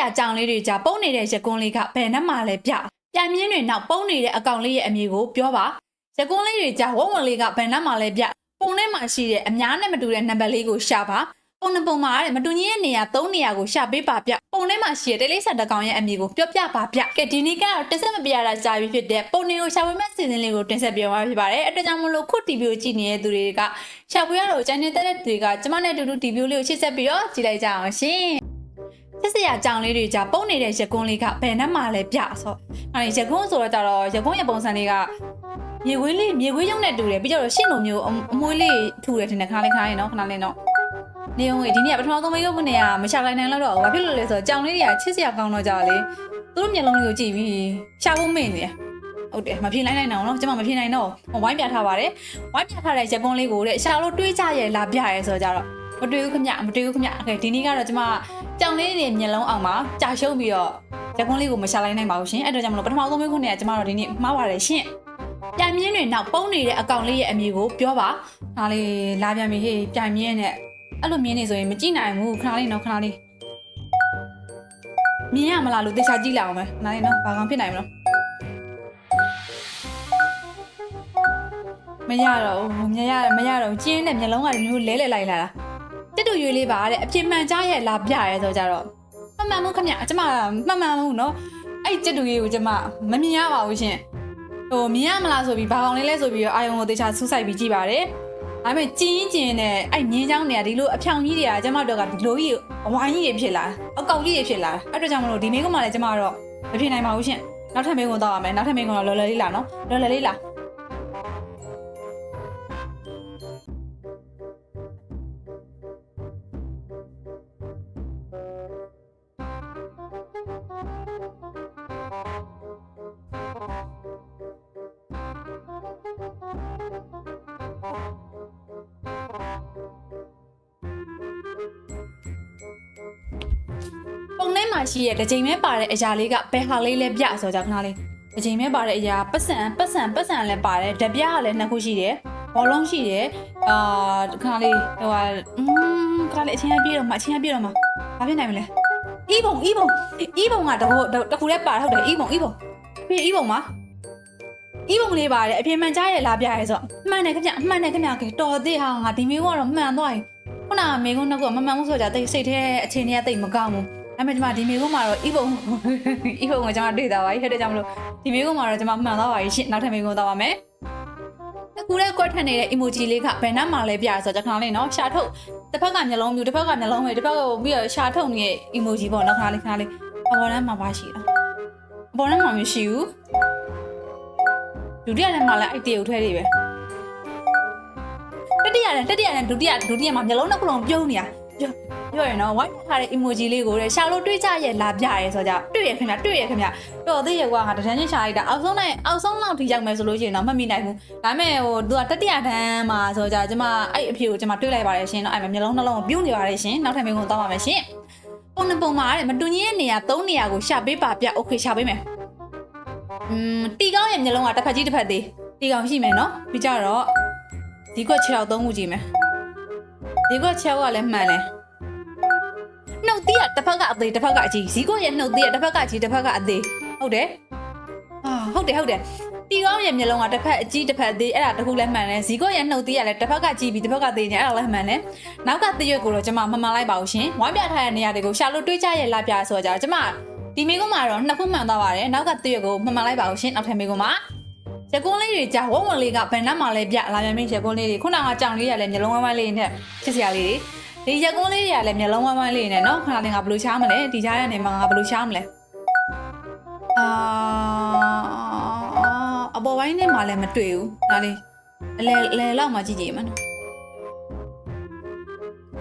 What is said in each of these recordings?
ရာကြောင်လေးတွေကြာပုံနေတဲ့ရကွန်းလေးကဘယ်နှမှာလဲပြပြမြင်းတွေနောက်ပုံနေတဲ့အကောင်လေးရဲ့အမည်ကိုပြောပါရကွန်းလေးတွေကြာဝုံဝုံလေးကဘယ်နှမှာလဲပြပုံထဲမှာရှိတဲ့အများနဲ့မတူတဲ့နံပါတ်လေးကိုရှာပါပုံနှပုံမှာတဲ့မတူညီတဲ့နေရာ၃နေရာကိုရှာပေးပါပြပုံထဲမှာရှိတဲ့တယ်လေးဆက်တကောင်ရဲ့အမည်ကိုပြောပြပါပြကဲဒီနေ့ကတော့တက်ဆက်မပြရတာကြာပြီဖြစ်တဲ့ပုံနေကိုရှာပေးမဲ့စီစဉ်လေးကိုတင်ဆက်ပြသွားဖြစ်ပါတယ်အတွက်ကြောင့်မလို့ခု TV ကိုကြည့်နေတဲ့သူတွေကရှာပေးရတော့ကျန်နေတဲ့တဲ့တွေကကျမနဲ့အတူတူ TV လေးကိုချစ်ဆက်ပြီးတော့ကြည့်လိုက်ကြအောင်ရှင် စစ်စရာကြောင်လေးတွေကြာပုံနေတဲ့ရကွန်းလေးကဘယ်နှမှာလဲပြဆိုအဲ့ဒီရကွန်းဆိုတော့ကြတော့ရကွန်းရဲ့ပုံစံလေးကမြေခွေးလေးမြေခွေးရုံနဲ့တူတယ်ပြီးတော့ရှင့်လိုမျိုးအမွှေးလေးထူတယ်ထင်တယ်ခဏလေးခဏလေးနော်ခဏလေးနော်နေုံကြီးဒီနေ့ကပထမဆုံးမိတ်ကုတ်ကနေကမရှာလိုက်နိုင်တော့ဘူးဘာဖြစ်လို့လဲဆိုတော့ကြောင်လေးတွေကချစ်စရာကောင်းတော့ကြလေသူတို့မျက်လုံးလေးကိုကြည့်ပြီးရှာဖို့မေ့နေတယ်ဟုတ်တယ်မဖြေနိုင်နိုင်တော့နော်ကျွန်မမဖြေနိုင်တော့ဝိုင်းပြထားပါတယ်ဝိုင်းပြထားတဲ့ရကွန်းလေးကိုတဲ့ရှာလို့တွေးကြရဲ့လာပြရဲဆိုတော့ကြတော့ မတွေ့ဘူးခမမတွေ့ဘူးခမโอเคဒီနေ့ကတော့ကျွန်မ ကြောင်လေးတွေမျက်လုံးအောင်မှာကြာရှုံးပြီးတော့ရကွန်းလေးကိုမရှာလိုက်နိုင်ပါဘူးရှင်အဲ့တော့ကြောင့်မလို့ပထမဆုံးမေးခွန်းနဲ့ကျမတို့ဒီနေ့မှားပါတယ်ရှင်ပြိုင်မြင်းတွေနောက်ပုံနေတဲ့အကောင်လေးရဲ့အမည်ကိုပြောပါဒါလေးလာပြန်ပြီဟေးပြိုင်မြင်းနဲ့အဲ့လိုမြင်းနေဆိုရင်မကြည့်နိုင်ဘူးခဏလေးနော်ခဏလေးမြင်ရမလားလို့တေချာကြည့်လိုက်အောင်မယ်ခဏလေးနော်ဘာကောင်ဖြစ်နိုင်မလို့မရတော့ဘူးမရရမရတော့ဘူးကျင်းတဲ့မျက်လုံးကဒီမျိုးလဲလဲလိုက်လာတာ တစ်တူရွေးလေးပါတဲ့အပြင်မှန်ကြရဲ့လာပြရဲဆိုကြတော့မှန်မှန်မှုခင်ဗျအကျမမှန်မှန်မှုနော်အဲ့တစ်တူရွေးကိုကျမမမြင်ရပါဘူးရှင်ဟိုမြင်ရမလားဆိုပြီးဘာကောင်လေးလဲဆိုပြီးတော့အာယုံကိုတေချာဆူးဆိုင်ပြီးကြည့်ပါတယ်ဒါပေမဲ့ကျင်းကျင်းနဲ့အဲ့မြင်းချောင်းတွေကဒီလိုအဖြောင်ကြီးတွေကကျမတို့ကဒီလိုကြီးအဝိုင်းကြီးတွေဖြစ်လာအကောင်ကြီးတွေဖြစ်လာအဲ့တော့ကြောင့်မလို့ဒီမိန်းကမလည်းကျမတော့မဖြစ်နိုင်ပါဘူးရှင်နောက်ထပ်မိန်းကတော့ရမယ်နောက်ထပ်မိန်းကတော့လော်လော်လေးလာနော်လော်လော်လေးလာ မှာရှိရဲ့တစ်ချိန်ပဲပါတဲ့အရာလေးကဘယ်ဟာလေးလဲပြဆိုကြခဏလေးတစ်ချိန်ပဲပါတဲ့အရာပတ်စံပတ်စံပတ်စံလည်းပါတယ်ဓပြားကလည်းနှစ်ခုရှိတယ်ဘောလုံးရှိတယ်အာခဏလေးဟိုဟာอืมခဏလေးအချင်းအပြေတော့မှအချင်းအပြေတော့မှဘာဖြစ်နိုင်မလဲအီးပုံအီးပုံအီးပုံကတခုတခုလည်းပါတယ်ဟုတ်တယ်အီးပုံအီးပုံပြီးအီးပုံမှာအီးပုံလေးပါတယ်အပြင်မှန်ကြားရဲ့လာပြရဲဆိုတော့မှန်တယ်ခင်ဗျအမှန်တယ်ခင်ဗျကတော်သေးဟာငါဒီမျိုးကတော့မှန်သွားပြီခုနကမေကုန်းတော့ကမမှန်ဘူးဆိုကြတိတ်စိတ်ထဲအခြေအနေကတိတ်မကောင်းဘူး အဲ့မဲ့ကျွန်မဒီမေကုန်းမှာတော့ဤပုံဤပုံကိုကျွန်မတွေ့တာပါဟဲ့တဲ့ကြောင့်မလို့ဒီမေကုန်းမှာတော့ကျွန်မမှန်သွားပါရှင်နောက်ထပ်မေကုန်းတော့ပါမယ်အခုလည်းကွက်ထက်နေတဲ့ emoji လေးကဘယ်နှမှာလဲပြရဆိုတော့ကျွန်တော်လေးနော်ရှာထုတ်တစ်ဖက်ကမျက်လုံးမျိုးတစ်ဖက်ကမျက်လုံးပဲတစ်ဖက်ကပြီးတော့ရှာထုတ်နေတဲ့ emoji ပေါ့နော်ခဏလေးခဏလေးအပေါ်ထဲမှာပါရှိတာအပေါ်ထဲမှာမရှိဘူးဒုတိယထဲမှာလည်းအဲ့တရုတ်ထဲတွေပဲတတိယနဲ့တတိယနဲ့ဒုတိယဒုတိယမှာမျက်လုံးတစ်ခုလုံးပြုံးနေတာ ပြောရနော်ဝိုင်းထားတဲ့ emoji လေးကိုတဲ့ရှာလို့တွေးကြရဲ့လာပြရဲဆိုကြတွေ့ရခင်ဗျတွေ့ရခင်ဗျတော်သေးရဲ့ကွာငါတန်းချင်းရှာလိုက်တာအောက်ဆုံးနိုင်အောက်ဆုံးလောက်ထိရောက်မယ်ဆိုလို့ရှိရင်တော့မမိနိုင်ဘူးဒါပေမဲ့ဟိုသူကတတိယတန်းမှာဆိုကြကျမအဲ့အဖေကိုကျမတွေ့လိုက်ပါတယ်ရှင်တော့အဲ့မှာမျိုးလုံးနှလုံးပြုံးနေပါတယ်ရှင်နောက်ထပ်မျိုးကိုတောင်းပါမယ်ရှင်ပုံနှပုံမှာတဲ့မတူညီတဲ့နေရာ၃နေရာကိုရှာပေးပါပြโอเคရှာပေးမယ်อืมတီကောင်းရဲ့မျိုးလုံးကတစ်ဖက်ကြီးတစ်ဖက်သေးတီကောင်းရှိမယ်နော်ပြီးကြတော့ဒီကွက်6ရောက်သုံးခုကြည့်မယ်ဒီကွက်6ကလည်းမှန်တယ် နှုတ်သီးကတစ်ဖက်ကအသေးတစ်ဖက်ကအကြီးဇီးကိုရဲ့နှုတ်သီးကတစ်ဖက်ကကြီးတစ်ဖက်ကအသေးဟုတ်တယ်အာဟုတ်တယ်ဟုတ်တယ်တီကောင်းရဲ့မျက်လုံးကတစ်ဖက်အကြီးတစ်ဖက်အသေးအဲ့ဒါတခုလည်းမှန်တယ်ဇီးကိုရဲ့နှုတ်သီးကလည်းတစ်ဖက်ကကြီးပြီးတစ်ဖက်ကသေးနေအဲ့ဒါလည်းမှန်တယ်နောက်ကတရွက်ကိုတော့ကျွန်မမမှန်လိုက်ပါဘူးရှင်ဝိုင်းပြထားတဲ့နေရာတွေကိုရှာလို့တွေးကြရဲ့လာပြဆိုတော့ကျွန်မဒီမိကုန်းမှာတော့နှစ်ခုမှန်သွားပါတယ်နောက်ကတရွက်ကိုမမှန်လိုက်ပါဘူးရှင်နောက်ထပ်မိကုန်းမှာရကွန်းလေးတွေကြာဝုံဝုံလေးကဘယ်နှမှာလဲပြလာပြန်ပြီရကွန်းလေးတွေခုနကကြောင်လေးရလဲမျိုးလုံးဝမ်းဝမ်းလေးနဲ့ချစ်စရာလေးတွေ ဒီရက်ကွန်းလေးတွေကလည်းမျက်လုံးဝမ်းဝမ်းလေးနဲ့နော်ခဏလေးငါဘယ်လိုရှားမလဲဒီကြားရနေမှာငါဘယ်လိုရှားမလဲအာအပေါ်ပိုင်းနဲ့မှလည်းမတွေ့ဘူးဒါလေးအလဲအလဲလောက်မှကြည့်ကြည့်မှာနော်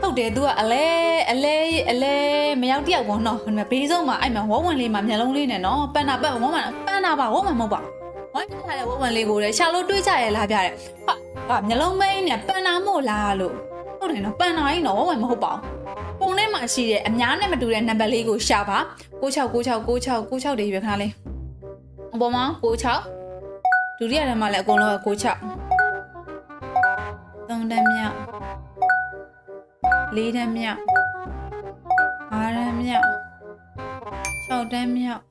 ဟုတ်တယ် तू ကအလဲအလဲအလဲမရောက်တယောက်ပေါ့နော်ဟိုမှာဘေးဆုံးမှာအဲ့မှာဝုံဝင်လေးမှာမျက်လုံးလေးနဲ့နော်ပန်နာပတ်ဝုံဝင်ပန်နာပါဝုံဝင်မဟုတ်ပါဝိုင်းထားတဲ့ဝုံဝင်လေးကိုလည်းရှာလို့တွေးကြရလားပြတယ်ဟာဟာမျက်လုံးမိန်းနဲ့ပန်နာမို့လားလို့ ဟုတ်တယ်နော်ပန်နာကြီးနော်ဝယ်မဟုတ်ပါဘူးပုံထဲမှာရှိတဲ့အများနဲ့မတူတဲ့နံပါတ်လေးကိုရှာပါ969696 96တွေရွေးခဏလေးအပေါ်မှာ96ဒုတိယထဲမှာလည်းအကုန်လုံးက96သုံးတန်းမြောက်လေးတန်းမြောက်ငါးတန်းမြောက်6တန်းမြောက်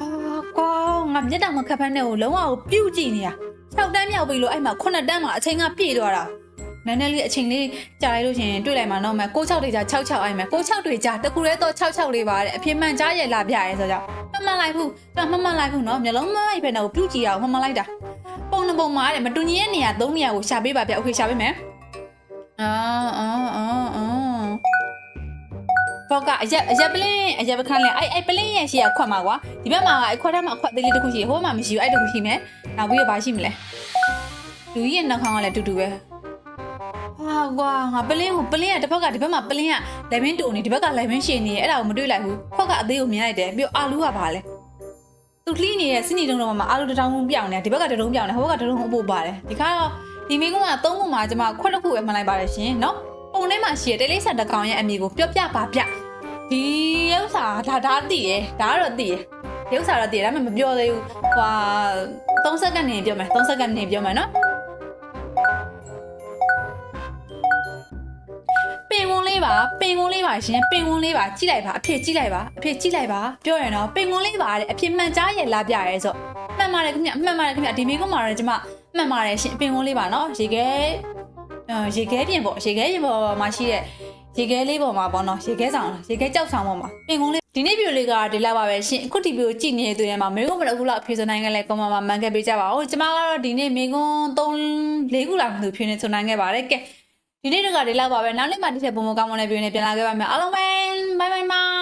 အာကွာငါမျက်တောင်မခတ်ဖမ်းတဲ့ကိုလုံးဝကိုပြုတ်ကြည့်နေရ6တန်းမြောက်ပြီလို့အဲ့မှာ9တန်းမှာအချိန်ကပြည့်သွားတာ နည်းနည်းလေးအချိန်လေးကြာလိုက်လို့ရှရင်တွေ့လိုက်မှာတော့မယ်66တွေကြာ66အိုင်မယ်66တွေကြာတကူရဲတော့66လေးပါတဲ့အဖြစ်မှန်ကြားရလာပြရဲဆိုတော့မမှန်လိုက်ဘူးကျွန်တော်မမှန်လိုက်ဘူးနော်မျိုးလုံးမအိပ်ဖက်တော့ပြုတ်ကြည့်အောင်မမှန်လိုက်တာပုံနှပုံမှာတဲ့မတူညီတဲ့နေရာ၃နေရာကိုရှာပေးပါဗျโอเคရှာပေးမယ်အာအာအာအာဘောကအရက်အရက်ပလင်းအရက်ပခန်းလဲအဲ့အဲ့ပလင်းရဲ့ရှေ့ကခွက်မှာကွာဒီဘက်မှာကအခွက်ထဲမှာအခွက်သေးလေးတစ်ခုရှိဟိုဘက်မှာမရှိဘူးအဲ့တစ်ခုရှိမယ်နောက်ပြီးတော့ဘာရှိမလဲလူကြီးရဲ့နှာခေါင်းကလည်းတူတူပဲ ဟာကွာငါပလင်းကိုပလင်းကတစ်ဖက်ကဒီဘက်မှာပလင်းကလက်မင်းတူနေဒီဘက်ကလက်မင်းရှင်နေအဲ့ဒါကိုမတွေ့လိုက်ဘူးခွက်ကအသေးကိုမြင်လိုက်တယ်ပြီးတော့အာလူကဘာလဲသူလှီးနေတဲ့စနီတုံးတော့မှာအာလူတစ်တောင်းပြောင်းနေဒီဘက်ကတစ်တုံးပြောင်းနေဟိုဘက်ကတစ်တုံးအပို့ပါတယ်ဒီခါတော့ဒီမိကုန်းကသုံးခုမှာကျွန်မခွက်တစ်ခုပဲမှန်လိုက်ပါတယ်ရှင်နော်ပုံထဲမှာရှိတဲ့တေးလေးဆန်တစ်ကောင်ရဲ့အမည်ကိုပြောပြပါပြဒီဥစ္စာဒါဒါတည်ရဒါကတော့တည်ရဒီဥစ္စာတော့တည်ရဒါပေမဲ့မပြောသေးဘူးဟွာ3စက္ကန့်နေပြောမယ်3စက္ကန့်နေပြောမယ်နော် လေးပါပင်ကုန်းလေးပါရှင်ပင်ကုန်းလေးပါကြည့်လိုက်ပါအဖေကြည့်လိုက်ပါအဖေကြည့်လိုက်ပါပြောရတော့ပင်ကုန်းလေးပါတဲ့အဖေမှန်ကြားရဲ့လာပြရဲဆိုမှန်ပါတယ်ခင်ဗျမှန်ပါတယ်ခင်ဗျဒီမိကုန်းမှာတော့ကျွန်မမှန်ပါတယ်ရှင်ပင်ကုန်းလေးပါနော်ရေခဲအာရေခဲပြင်ပေါ့ရေခဲပြင်ပေါ်မှာရှိတဲ့ရေခဲလေးပေါ်မှာပေါ့နော်ရေခဲဆောင်လားရေခဲကြောက်ဆောင်ပေါ်မှာပင်ကုန်းလေးဒီနေ့ဗီဒီယိုလေးကဒီလောက်ပါပဲရှင်အခုဒီဗီဒီယိုကြည့်နေတဲ့သူတွေမှာမေကုန်းမတအခုလောက်အဖေဆိုနိုင်ခဲ့လဲကွန်မမှာမှန်ခဲ့ပေးကြပါဦးကျွန်မကတော့ဒီနေ့မေကုန်း3 4ခုလောက်မှသူဖြေနေဆိုနိုင်ခဲ့ပါတယ်ကဲ ဒီနေ့တကဒီလောက်ပါပဲနောက်နေ့မှဒီထက်ပုံမကောင်းမွန်တဲ့ဗီဒီယိုနဲ့ပြန်လာခဲ့ပါမယ်အားလုံးပဲဘိုင်ဘိုင်ဘိုင်